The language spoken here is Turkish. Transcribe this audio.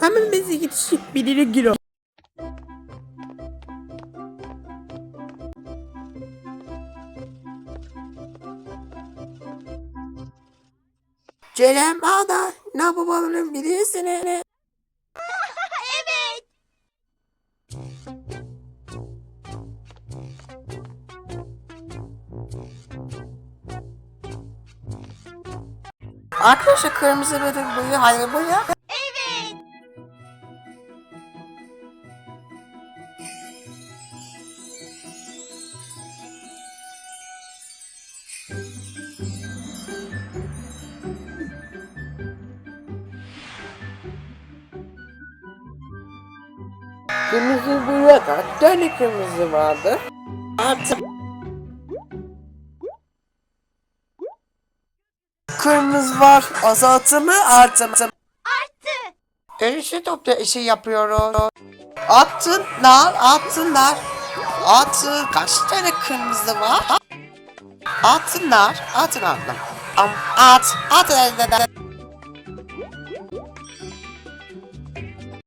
Hemen bizi yetişip birileri giriyor. Celem Ağda ne yapalım birisine. Arkadaşlar kırmızı böcek boyu hayır boya. Kırmızı boya kaç tane kırmızı vardı? Altı. Kırmızı var. Azaltı mı artı mı? Artı. Erişi topla işi yapıyoruz. Altınlar, altınlar. Altın kaç tane kırmızı var? Altınlar, altınlar. Am, at, at, at, at, at.